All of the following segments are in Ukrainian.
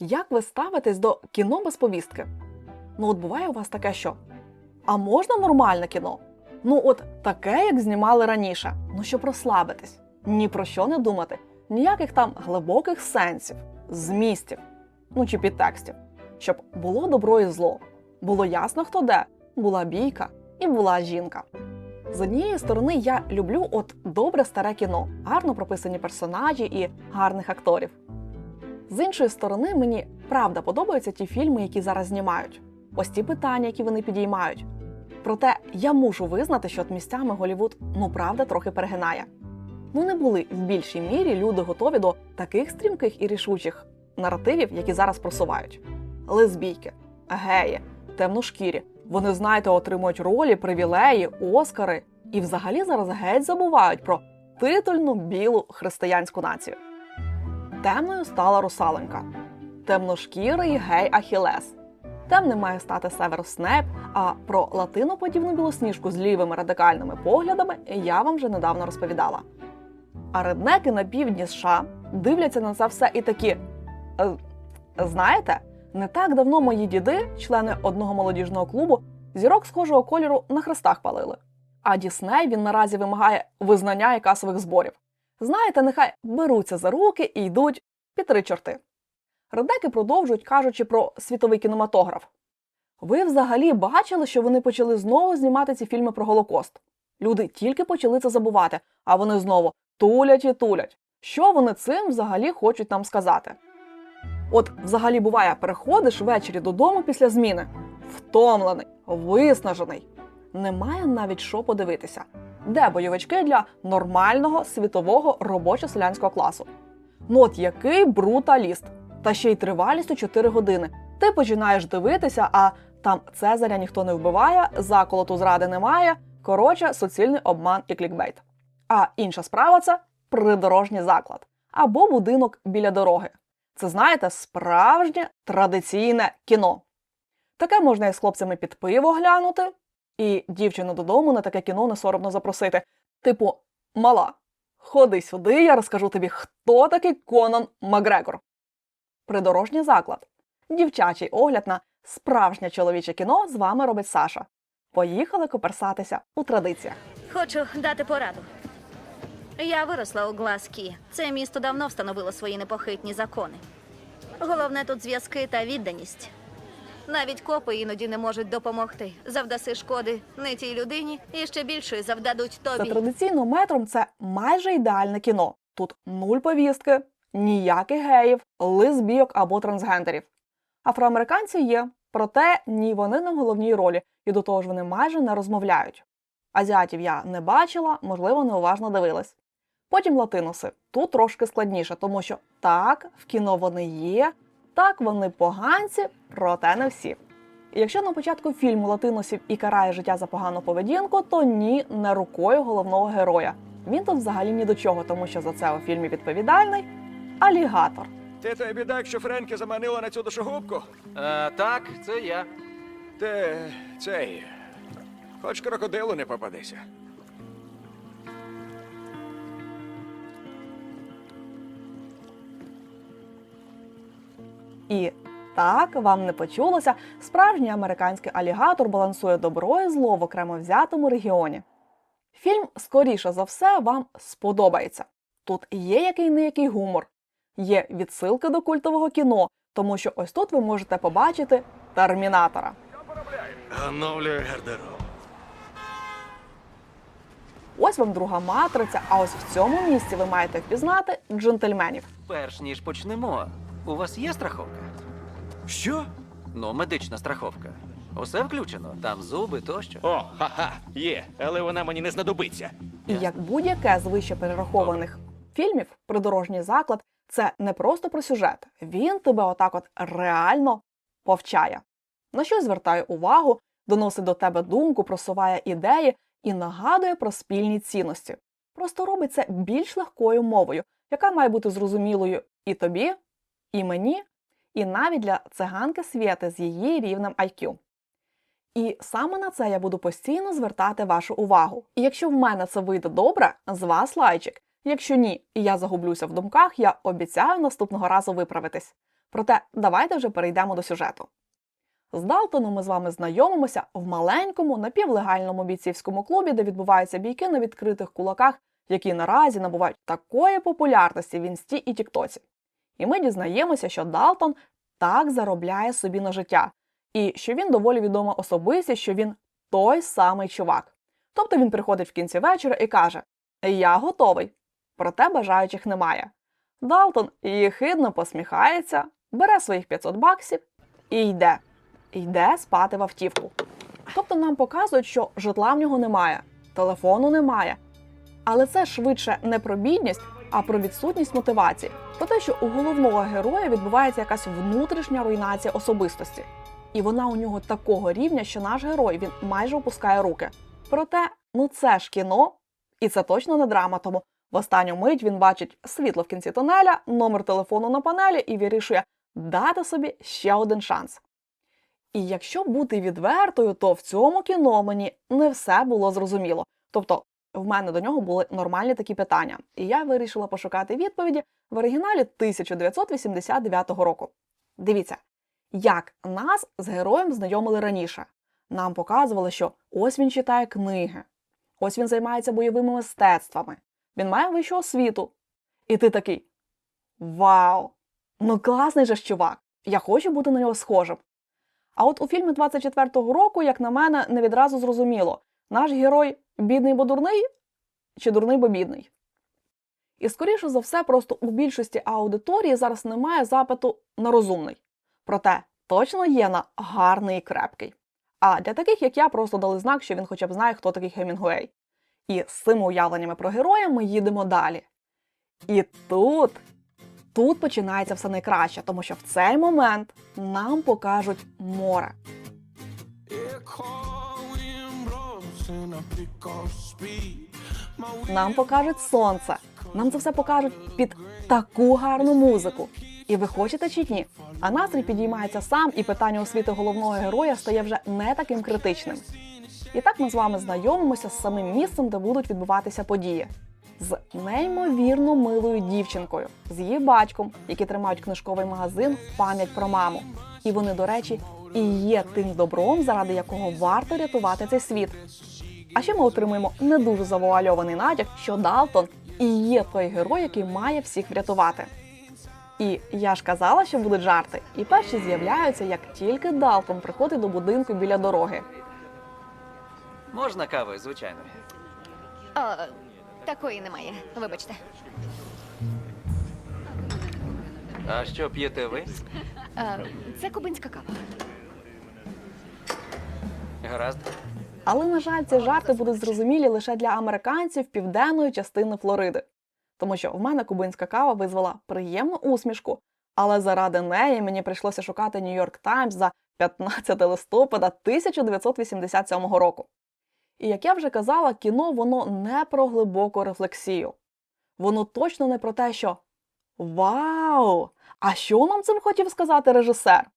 Як ви ставитесь до кіно без повістки? Ну, от буває у вас таке, що. А можна нормальне кіно? Ну, от таке, як знімали раніше. Ну, щоб розслабитись, ні про що не думати, ніяких там глибоких сенсів, змістів, ну чи підтекстів, щоб було добро і зло, було ясно, хто де, була бійка і була жінка. З однієї сторони, я люблю от добре старе кіно, гарно прописані персонажі і гарних акторів. З іншої сторони, мені правда подобаються ті фільми, які зараз знімають. Ось ті питання, які вони підіймають. Проте я мушу визнати, що от місцями Голівуд ну правда трохи перегинає. Ну не були в більшій мірі люди готові до таких стрімких і рішучих наративів, які зараз просувають. Лесбійки, геї, темношкірі. Вони, знаєте, отримують ролі, привілеї, оскари і взагалі зараз геть забувають про титульну білу християнську націю. Темною стала русаленька, темношкірий гей Ахілес. Темним має стати Северус Снеп, а про латиноподібну білосніжку з лівими радикальними поглядами я вам вже недавно розповідала. А реднеки на півдні США дивляться на це все і такі. «Е, знаєте, не так давно мої діди, члени одного молодіжного клубу, зірок схожого кольору на хрестах палили. А Дісней він наразі вимагає визнання і касових зборів. Знаєте, нехай беруться за руки і йдуть під три чорти. Редеки продовжують, кажучи про світовий кінематограф. Ви взагалі бачили, що вони почали знову знімати ці фільми про Голокост? Люди тільки почали це забувати, а вони знову тулять і тулять. Що вони цим взагалі хочуть нам сказати? От, взагалі, буває, переходиш ввечері додому після зміни, втомлений, виснажений. Немає навіть що подивитися, де бойовички для нормального світового робочо-селянського класу. Ну от який бруталіст! Та ще й тривалістю 4 години. Ти починаєш дивитися, а там Цезаря ніхто не вбиває, заколоту зради немає. Коротше, суцільний обман і клікбейт. А інша справа це придорожній заклад або будинок біля дороги. Це, знаєте, справжнє традиційне кіно. Таке можна і з хлопцями під пиво глянути, і дівчину додому на таке кіно не соромно запросити. Типу, мала, ходи сюди, я розкажу тобі, хто такий Конан Макгрегор. Придорожній заклад. Дівчачий огляд на справжнє чоловіче кіно з вами робить Саша. Поїхали коперсатися у традиціях. Хочу дати пораду. Я виросла у Глазкі. Це місто давно встановило свої непохитні закони. Головне тут зв'язки та відданість. Навіть копи іноді не можуть допомогти. Завдаси шкоди не тій людині і ще більшої завдадуть За тобі. традиційним метром це майже ідеальне кіно. Тут нуль повістки, ніяких геїв, лесбійок або трансгендерів. Афроамериканці є, проте ні вони в головній ролі, і до того ж вони майже не розмовляють. Азіатів я не бачила, можливо, неуважно дивилась. Потім латиноси. Тут трошки складніше, тому що так, в кіно вони є, так вони поганці, проте не всі. І якщо на початку фільму латиносів і карає життя за погану поведінку, то ні, не рукою головного героя. Він тут взагалі ні до чого, тому що за це у фільмі відповідальний алігатор. Ти той бідак, що Френкі заманила на цю душогубку? Е, так, це я. Ти цей. Хоч крокодилу не попадися. І так вам не почулося, справжній американський алігатор балансує добро і зло в окремо взятому регіоні. Фільм, скоріше за все, вам сподобається. Тут є який не який гумор, є відсилки до культового кіно, тому що ось тут ви можете побачити термінатора. Оновлюю гардероб. Ось вам друга матриця, а ось в цьому місці ви маєте впізнати джентльменів. Перш ніж почнемо, у вас є страховка? Що? Ну, медична страховка. Усе включено. Там зуби тощо. О, ха-ха, є, але вона мені не знадобиться. І як будь-яке з вище перерахованих фільмів, придорожній заклад це не просто про сюжет. Він тебе отак от реально повчає. На що звертає увагу, доносить до тебе думку, просуває ідеї і нагадує про спільні цінності. Просто робить це більш легкою мовою, яка має бути зрозумілою і тобі, і мені, і навіть для циганки Свєти з її рівнем IQ. І саме на це я буду постійно звертати вашу увагу. І якщо в мене це вийде добре, з вас лайчик. Якщо ні, і я загублюся в думках, я обіцяю наступного разу виправитись. Проте давайте вже перейдемо до сюжету. З Далтоном ми з вами знайомимося в маленькому напівлегальному бійцівському клубі, де відбуваються бійки на відкритих кулаках, які наразі набувають такої популярності в інсті і Тіктоці. І ми дізнаємося, що Далтон так заробляє собі на життя, і що він доволі відома особистість, що він той самий чувак. Тобто він приходить в кінці вечора і каже: Я готовий, проте бажаючих немає. Далтон єхидно посміхається, бере своїх 500 баксів і йде. Йде спати в автівку. Тобто нам показують, що житла в нього немає, телефону немає. Але це швидше не про бідність, а про відсутність мотивації. Про те, що у головного героя відбувається якась внутрішня руйнація особистості. І вона у нього такого рівня, що наш герой він майже опускає руки. Проте, ну це ж кіно, і це точно не драма, тому в останню мить він бачить світло в кінці тунеля, номер телефону на панелі і вирішує дати собі ще один шанс. І якщо бути відвертою, то в цьому кіно мені не все було зрозуміло. Тобто, в мене до нього були нормальні такі питання, і я вирішила пошукати відповіді в оригіналі 1989 року. Дивіться, як нас з героєм знайомили раніше. Нам показували, що ось він читає книги, ось він займається бойовими мистецтвами, він має вищу освіту. І ти такий: Вау! Ну класний же ж чувак! Я хочу бути на нього схожим. А от у фільмі 24-го року, як на мене, не відразу зрозуміло, наш герой бідний бо дурний чи дурний бо бідний. І скоріше за все, просто у більшості аудиторії зараз немає запиту на розумний. Проте точно є на гарний і крепкий. А для таких, як я, просто дали знак, що він хоча б знає, хто такий Хемінгуей. І з цими уявленнями про героя ми їдемо далі. І тут, тут починається все найкраще, тому що в цей момент нам покажуть море. Нам покажуть сонце. Нам це все покажуть під таку гарну музику. І ви хочете чи ні? А настрій підіймається сам, і питання освіти головного героя стає вже не таким критичним. І так ми з вами знайомимося з самим місцем, де будуть відбуватися події. З неймовірно милою дівчинкою, з її батьком, які тримають книжковий магазин пам'ять про маму. І вони, до речі, і є тим добром, заради якого варто рятувати цей світ. А ще ми отримуємо не дуже завуальований натяк, що Далтон і є той герой, який має всіх врятувати. І я ж казала, що будуть жарти, і перші з'являються, як тільки Далтон приходить до будинку біля дороги. Можна кави, звичайно. О, такої немає. Вибачте. А що п'єте ви? А, це кубинська кава. Гаразд. Але, на жаль, ці жарти будуть зрозумілі лише для американців південної частини Флориди. Тому що в мене кубинська кава визвала приємну усмішку, але заради неї мені прийшлося шукати Нью-Йорк Таймс за 15 листопада 1987 року. І як я вже казала, кіно воно не про глибоку рефлексію. Воно точно не про те, що Вау! А що нам цим хотів сказати режисер?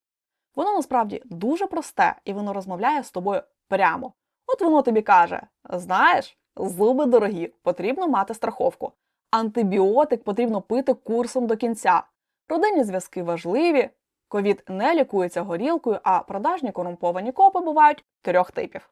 Воно насправді дуже просте, і воно розмовляє з тобою прямо. От воно тобі каже: знаєш, зуби дорогі, потрібно мати страховку. Антибіотик потрібно пити курсом до кінця. Родинні зв'язки важливі. Ковід не лікується горілкою, а продажні корумповані копи бувають трьох типів.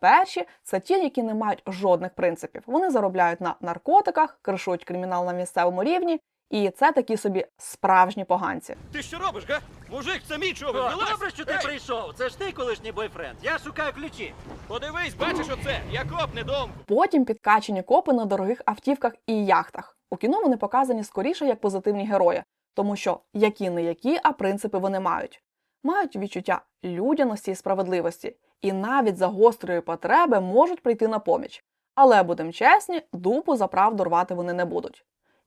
Перші це ті, які не мають жодних принципів. Вони заробляють на наркотиках, кришують кримінал на місцевому рівні, і це такі собі справжні поганці. Ти що робиш, га? Мужик, це мій човен. Вилазь! добре, що ти Ей, прийшов. Це ж ти колишній бойфренд. Я шукаю ключі. Подивись, бачиш оце? Я коп недоумку. Потім підкачені копи на дорогих автівках і яхтах. У кіно вони показані скоріше як позитивні герої, тому що які не які, а принципи вони мають. Мають відчуття людяності і справедливості, і навіть за гострої потреби можуть прийти на поміч. Але будемо чесні, дупу за правду рвати вони не будуть.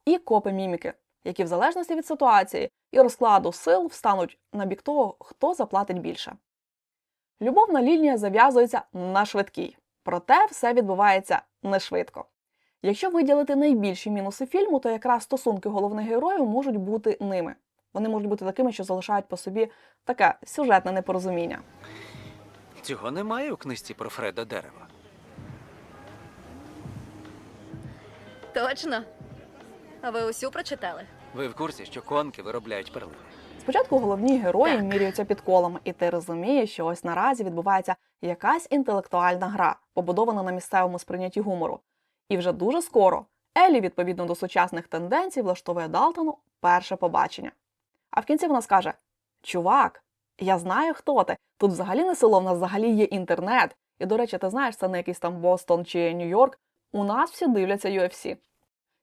І копи-міміки, які в залежності від ситуації і розкладу сил встануть на бік того, хто заплатить більше. Любовна лінія зав'язується на швидкій, проте все відбувається не швидко. Якщо виділити найбільші мінуси фільму, то якраз стосунки головних героїв можуть бути ними. Вони можуть бути такими, що залишають по собі таке сюжетне непорозуміння. Цього немає у книжці про Фреда Дерева. Точно. А ви усю прочитали? Ви в курсі, що конки виробляють перлини? Спочатку головні герої міряються під колами, і ти розумієш, що ось наразі відбувається якась інтелектуальна гра, побудована на місцевому сприйнятті гумору. І вже дуже скоро Елі, відповідно до сучасних тенденцій, влаштовує Далтону перше побачення. А в кінці вона скаже: Чувак, я знаю, хто ти. Тут взагалі не село, в нас взагалі є інтернет. І, до речі, ти знаєш, це не якийсь там Бостон чи Нью-Йорк. У нас всі дивляться UFC.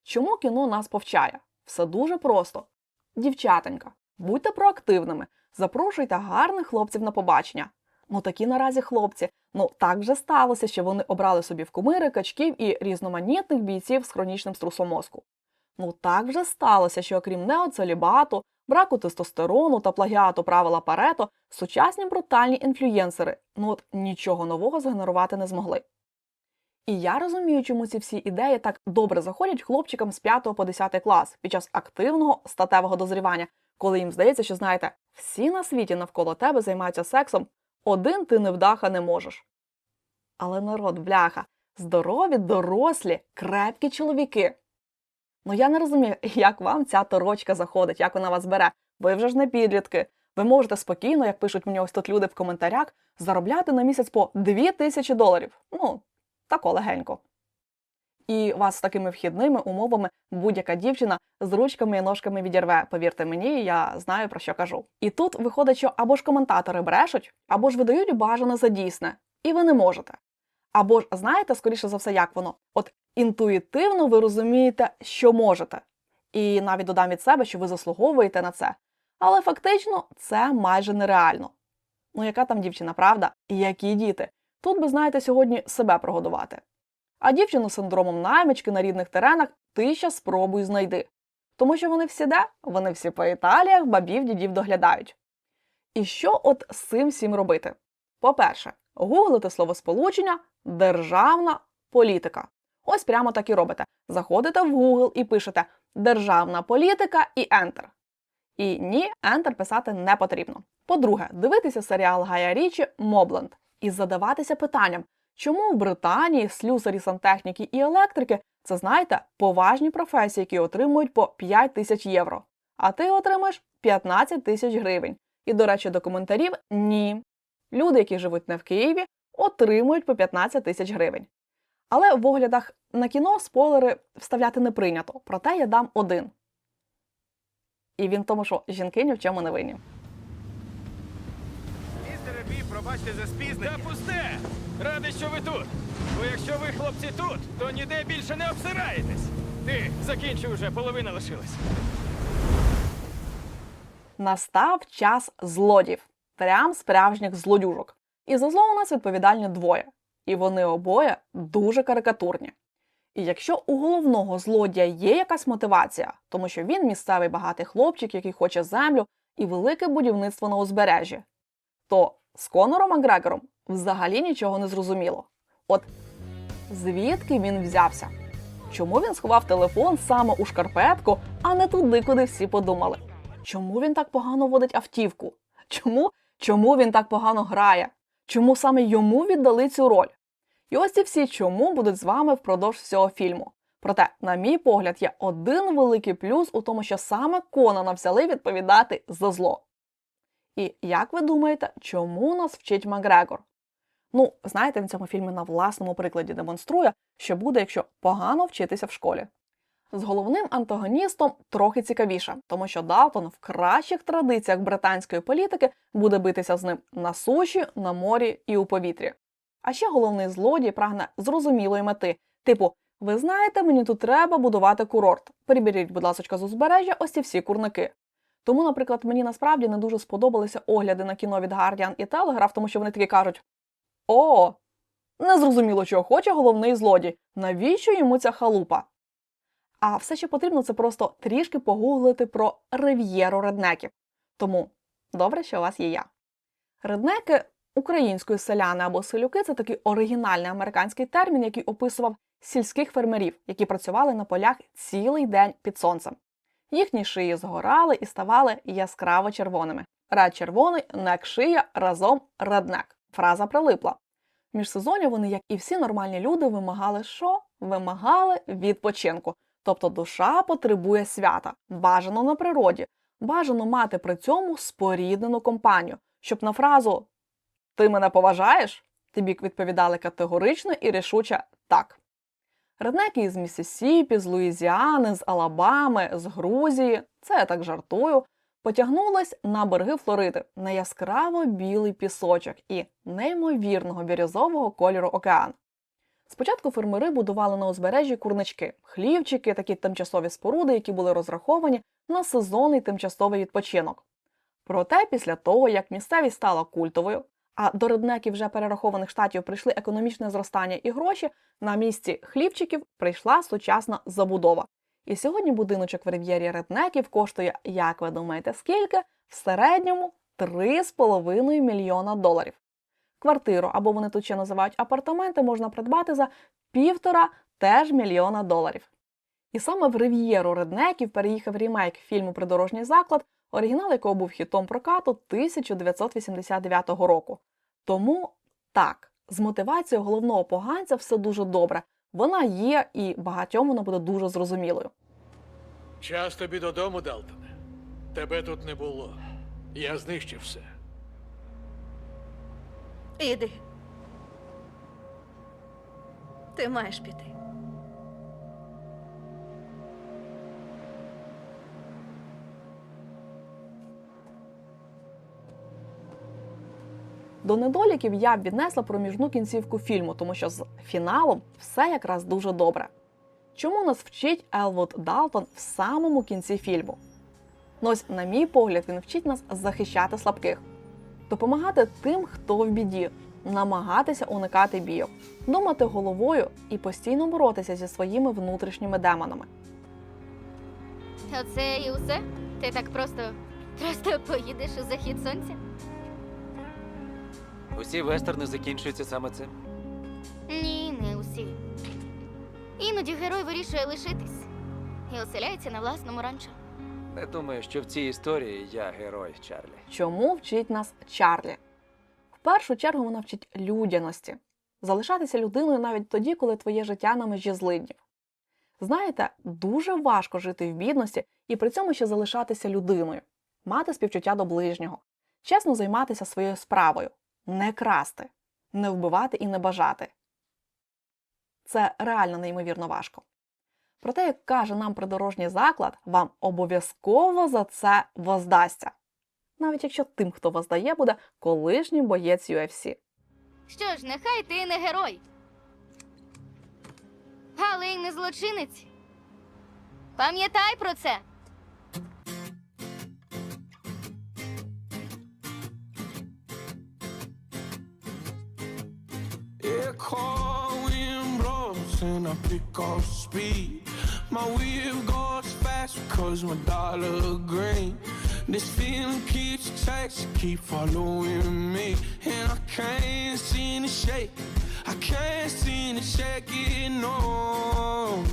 Чому кіно нас повчає? Все дуже просто. Дівчатенька, будьте проактивними, запрошуйте гарних хлопців на побачення. Ну такі наразі хлопці. Ну так вже сталося, що вони обрали собі в кумири качків і різноманітних бійців з хронічним струсом мозку. Ну так вже сталося, що окрім неоцелібату, браку тестостерону та плагіату правила Парето, сучасні брутальні інфлюєнсери ну от нічого нового згенерувати не змогли. І я розумію, чому ці всі ідеї так добре заходять хлопчикам з 5 по 10 клас під час активного статевого дозрівання, коли їм здається, що знаєте, всі на світі навколо тебе займаються сексом, один ти невдаха не можеш. Але народ, бляха, здорові, дорослі, крепкі чоловіки. Ну я не розумію, як вам ця торочка заходить, як вона вас бере. Ви вже ж не підлітки. Ви можете спокійно, як пишуть мені ось тут люди в коментарях, заробляти на місяць по 2 тисячі доларів. Ну, тако легенько. І вас з такими вхідними умовами будь-яка дівчина з ручками і ножками відірве. Повірте мені, я знаю про що кажу. І тут виходить, що або ж коментатори брешуть, або ж видають бажане за дійсне, і ви не можете. Або ж знаєте, скоріше за все, як воно? От інтуїтивно ви розумієте, що можете. І навіть додам від себе, що ви заслуговуєте на це. Але фактично це майже нереально. Ну, яка там дівчина, правда? І які діти? Тут би, знаєте, сьогодні себе прогодувати. А дівчину з синдромом наймички на рідних теренах ти ще спробуй знайди. Тому що вони всі де? Вони всі по Італіях, бабів, дідів доглядають. І що от з цим всім робити? По-перше, гуглите словосполучення державна політика. Ось прямо так і робите. Заходите в Google і пишете державна політика і Enter. І ні, Enter писати не потрібно. По-друге, дивитися серіал Гая Річі Мобленд і задаватися питанням, чому в Британії слюсарі сантехніки і електрики це знаєте поважні професії, які отримують по 5 тисяч євро. А ти отримаєш 15 тисяч гривень. І, до речі, до коментарів ні. Люди, які живуть не в Києві, отримують по 15 тисяч гривень. Але в оглядах на кіно спойлери вставляти не прийнято, проте я дам один. І він тому, що жінки ні в чому не винні. Пробачте за спізнення. Та пусте! Радий, що ви тут. Бо якщо ви, хлопці, тут, то ніде більше не обсираєтесь. Ти закінчив уже, половина лишилась. Настав час злодів, прям справжніх злодюжок. І за зло у нас відповідальні двоє. І вони обоє дуже карикатурні. І якщо у головного злодія є якась мотивація, тому що він місцевий багатий хлопчик, який хоче землю і велике будівництво на узбережжі, то з Конором Макгрегором взагалі нічого не зрозуміло. От звідки він взявся? Чому він сховав телефон саме у шкарпетку, а не туди, куди всі подумали? Чому він так погано водить автівку? Чому, чому він так погано грає? Чому саме йому віддали цю роль? І ось ці всі чому будуть з вами впродовж всього фільму. Проте, на мій погляд, є один великий плюс у тому, що саме Конана взяли відповідати за зло. І як ви думаєте, чому нас вчить Макгрегор? Ну, знаєте, він в цьому фільмі на власному прикладі демонструє, що буде, якщо погано вчитися в школі. З головним антагоністом трохи цікавіше, тому що Далтон в кращих традиціях британської політики буде битися з ним на суші, на морі і у повітрі. А ще головний злодій прагне зрозумілої мети, типу, ви знаєте, мені тут треба будувати курорт. Переберіть, будь ласка, з узбережжя ось ці всі курники. Тому, наприклад, мені насправді не дуже сподобалися огляди на кіно від Guardian і Telegraph, тому що вони такі кажуть: О, незрозуміло, чого хоче головний злодій. Навіщо йому ця халупа? А все, що потрібно, це просто трішки погуглити про рив'єру реднеків. Тому добре, що у вас є я. Реднеки української селяни або селюки це такий оригінальний американський термін, який описував сільських фермерів, які працювали на полях цілий день під сонцем. Їхні шиї згорали і ставали яскраво червоними. Ред червоний, нек шия, разом реднек. Фраза прилипла. Міжсезоння вони, як і всі нормальні люди, вимагали що? Вимагали відпочинку. Тобто душа потребує свята, бажано на природі, Бажано мати при цьому споріднену компанію, щоб на фразу Ти мене поважаєш? тобі відповідали категорично і рішуче так. Реднеки із Міссісіпі, з Луїзіани, з Алабами, з Грузії, це я так жартую, потягнулись на береги Флориди на яскраво білий пісочок і неймовірного бірюзового кольору океан. Спочатку фермери будували на узбережжі курнички, хлівчики, такі тимчасові споруди, які були розраховані на сезонний тимчасовий відпочинок. Проте, після того, як місцевість стала культовою, а до реднеків вже перерахованих штатів прийшли економічне зростання і гроші, на місці хлівчиків прийшла сучасна забудова. І сьогодні будиночок в рив'єрі реднеків коштує, як ви думаєте, скільки? В середньому 3,5 мільйона доларів. Квартиру, або вони тут ще називають апартаменти, можна придбати за півтора теж мільйона доларів. І саме в рив'єру реднеків переїхав рімейк фільму Придорожній заклад, оригінал якого був хітом прокату 1989 року. Тому так, з мотивацією головного поганця все дуже добре. Вона є і багатьом вона буде дуже зрозумілою. Час тобі додому, Далтоне. Тебе тут не було. Я знищив все. Іди. Ти маєш піти. До недоліків я б віднесла проміжну кінцівку фільму, тому що з фіналом все якраз дуже добре. Чому нас вчить Елвуд Далтон в самому кінці фільму? Ну ось, на мій погляд, він вчить нас захищати слабких, допомагати тим, хто в біді, намагатися уникати бійок, думати головою і постійно боротися зі своїми внутрішніми демонами. Оце і усе? Ти так просто. просто поїдеш у захід сонця? Усі вестерни закінчуються саме цим. Ні, не усі. Іноді герой вирішує лишитись і оселяється на власному ранчо. Не думаю, що в цій історії я герой Чарлі. Чому вчить нас Чарлі? В першу чергу вона вчить людяності, залишатися людиною навіть тоді, коли твоє життя на межі злиднів. Знаєте, дуже важко жити в бідності і при цьому ще залишатися людиною, мати співчуття до ближнього, чесно займатися своєю справою, не красти, не вбивати і не бажати. Це реально неймовірно важко. Проте, як каже нам придорожній заклад, вам обов'язково за це воздасться. Навіть якщо тим, хто воздає, буде колишній боєць UFC. Що ж, нехай ти не герой. Але й не злочинець. Пам'ятай про це. Up speed. My wheel goes fast because my dollar green. This feeling keeps chasing, keep following me, and I can't seem to shake. I can't seem to shake it, no.